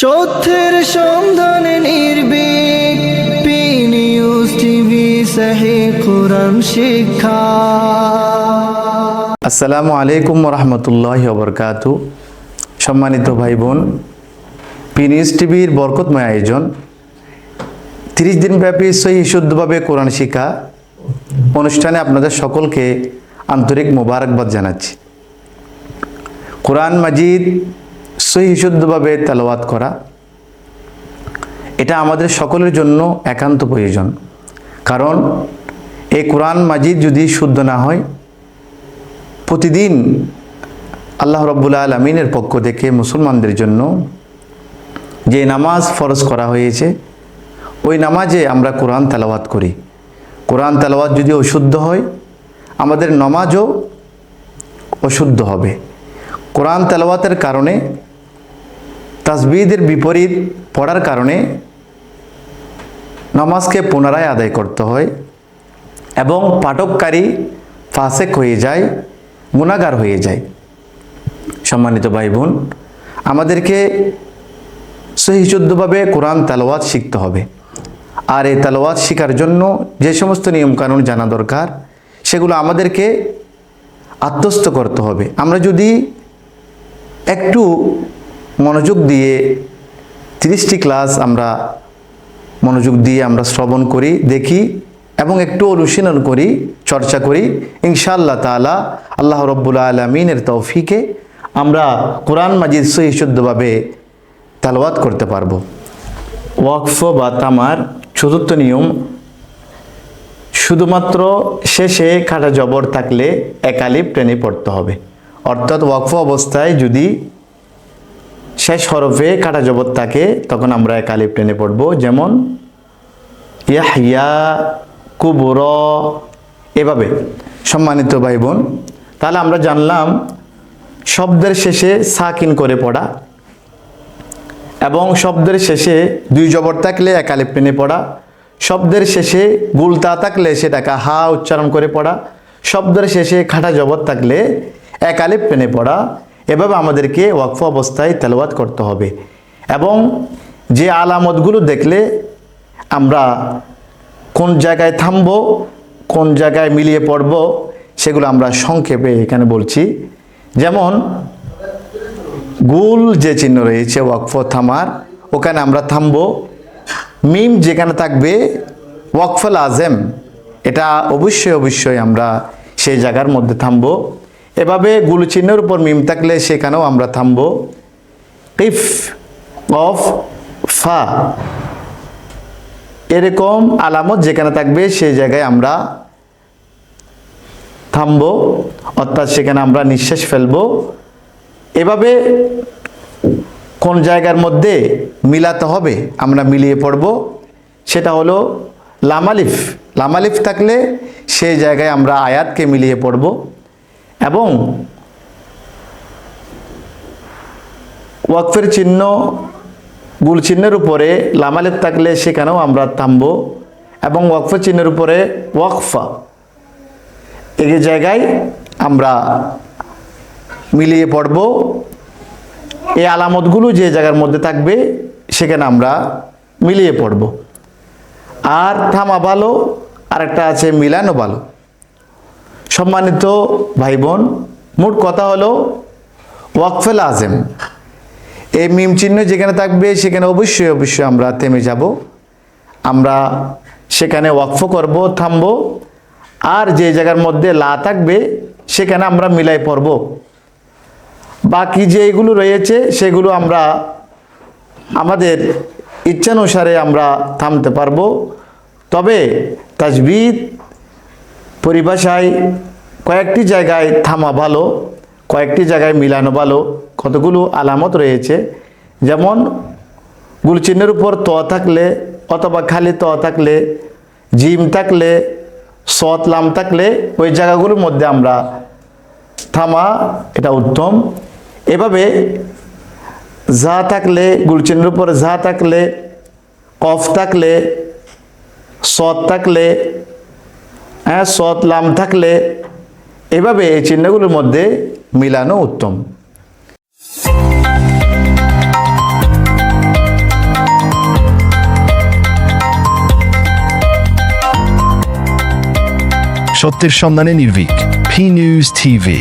সত্যের সন্ধানে নির্ভীক। পি নিউজ টিভি সহে কোরআন শিক্ষা। আসসালামু আলাইকুম রহমতুল্লাহ বরকাতু সম্মানিত ভাই বোন পিনিস টিভির বরকতময় আয়োজন। তিরিশ দিনব্যাপী সহি শুদ্ধভাবে কোরআন শিক্ষা অনুষ্ঠানে আপনাদের সকলকে আন্তরিক মোবারকবাদ জানাচ্ছি। কোরআন মাজিদ সহি শুদ্ধভাবে করা, এটা আমাদের সকলের জন্য একান্ত প্রয়োজন। কারণ এই কোরআন মাজিদ যদি শুদ্ধ না হয়, প্রতিদিন আল্লাহ রব্বুল আলমিনের পক্ষ থেকে মুসলমানদের জন্য যে নামাজ ফরজ করা হয়েছে, ওই নামাজে আমরা কোরআন তেলাওয়াত করি। কোরআন তেলাওয়াত যদি অশুদ্ধ হয়, আমাদের নমাজও অশুদ্ধ হবে। কোরআন তেলাওয়াতের কারণে তাসবিদের বিপরীত পড়ার কারণে নামাজকে পুনরায় আদায় করতে হয় এবং পাঠককারী ফাঁসেক হয়ে যায় গুণাগার হয়ে যায়। সম্মানিত ভাই বোন আমাদেরকে সহিশুদ্ধভাবে কোরআন তালোয়াত শিখতে হবে। আর এই তালোয়াত শেখার জন্য যে সমস্ত নিয়মকানুন জানা দরকার, সেগুলো আমাদেরকে আত্মস্থ করতে হবে। আমরা যদি একটু মনোযোগ দিয়ে তিরিশটি ক্লাস আমরা মনোযোগ দিয়ে আমরা শ্রবণ করি, দেখি এবং একটু অনুশীলন করি, চর্চা করি। ইনশাআল্লাহ তালা আল্লাহ রব্বুল আলমিনের তৌফিকে আমরা কোরআন মাজিদ সহি শুদ্ধভাবে তালওয়াত করতে পারব। ওয়াকফ বা তামার চতুর্থ নিয়ম, শুধুমাত্র শেষে খাটা জবর থাকলে একালিপ টেনে পড়তে হবে। অর্থাৎ ওয়াকফ অবস্থায় যদি শেষ হরফে কাটা জবর থাকে, তখন আমরা একালিপ টেনে পড়ব, যেমন ইয়াহিয়া কুবর, এভাবে। সম্মানিত ভাই বোন তাহলে আমরা জানলাম শব্দের শেষে সাকিন করে পড়া এবং শব্দের শেষে দুই জবর থাকলে একালিপ টেনে পড়া, শব্দের শেষে গুলতা থাকলে সেটাকে হা উচ্চারণ করে পড়া, শব্দের শেষে খাটা জবর থাকলে একালিপ টেনে পড়া এভাবে আমাদেরকে ওয়াকফ অবস্থায় তেলাওয়াত করতে হবে। এবং যে আলামতগুলো দেখলে আমরা কোন জায়গায় থামব, কোন জায়গায় মিলিয়ে পড়ব, সেগুলো আমরা সংক্ষেপে এখানে বলছি। যেমন, গুল যে চিহ্ন রয়েছে, ওয়াকফ থামার, ওখানে আমরা থামব। মিম যেখানে থাকবে, ওয়াকফল আজেম এটা অবশ্যই অবশ্যই আমরা সেই জায়গার মধ্যে থামব। এভাবে গুল চিহ্নের উপর মিম থাকলে সেখানেও আমরা থামব। কিফ অফ ফা। এরকম আলামত যেখানে থাকবে সেই জায়গায় আমরা থামব, অর্থাৎ সেখানে আমরা নিঃশ্বাস ফেলব। এভাবে কোন জায়গার মধ্যে মিলাতে হবে, আমরা মিলিয়ে পড়ব। সেটা হলো লামালিফ। লামালিফ থাকলে সেই জায়গায় আমরা আয়াতকে মিলিয়ে পড়ব। এবং ওয়াকফের চিহ্ন গুল চিহ্নের উপরে লামালিফ থাকলে সেখানেও আমরা থামব এবং ওয়াকফের চিহ্নের উপরে ওয়াকফা এই জায়গায় আমরা মিলিয়ে পড়ব। এই আলামতগুলো যে জায়গার মধ্যে থাকবে সেখানে আমরা মিলিয়ে পড়ব। আর থামা ভালো, আরেকটা আছে মিলানো ভালো। সম্মানিত ভাই বোন মোট কথা হলো ওয়াকফেল আজেম এই মিম চিহ্ন যেখানে থাকবে, সেখানে অবশ্যই অবশ্যই আমরা থেমে যাব। আমরা সেখানে ওয়াকফ করব, থামবো। আর যে জায়গার মধ্যে লা থাকবে, সেখানে আমরা মিলাই পড়ব। বাকি যে যেগুলো রয়েছে, সেগুলো আমরা আমাদের ইচ্ছানুসারে আমরা থামতে পারব। তবে তাজবিদ পরিভাষায় কয়েকটি জায়গায় থামা ভালো, কয়েকটি জায়গায় মিলানো ভালো, কতগুলো আলামত রয়েছে? যেমন, গুলচিহ্নের উপর ত থাকলে অথবা খালি ত থাকলে, জিম থাকলে, সৎ লাম থাকলে, ওই জায়গাগুলোর মধ্যে আমরা থামা, এটা উত্তম। এভাবে যা থাকলে, গুলচিহ্নের উপর যা থাকলে, কফ থাকলে, সৎ থাকলে হ্যাঁ সৎ লাম থাকলে এভাবে এই চিহ্নগুলোর মধ্যে মিলানো উত্তম। সত্যের সন্ধানে নির্ভীক ফি নিউজ টিভি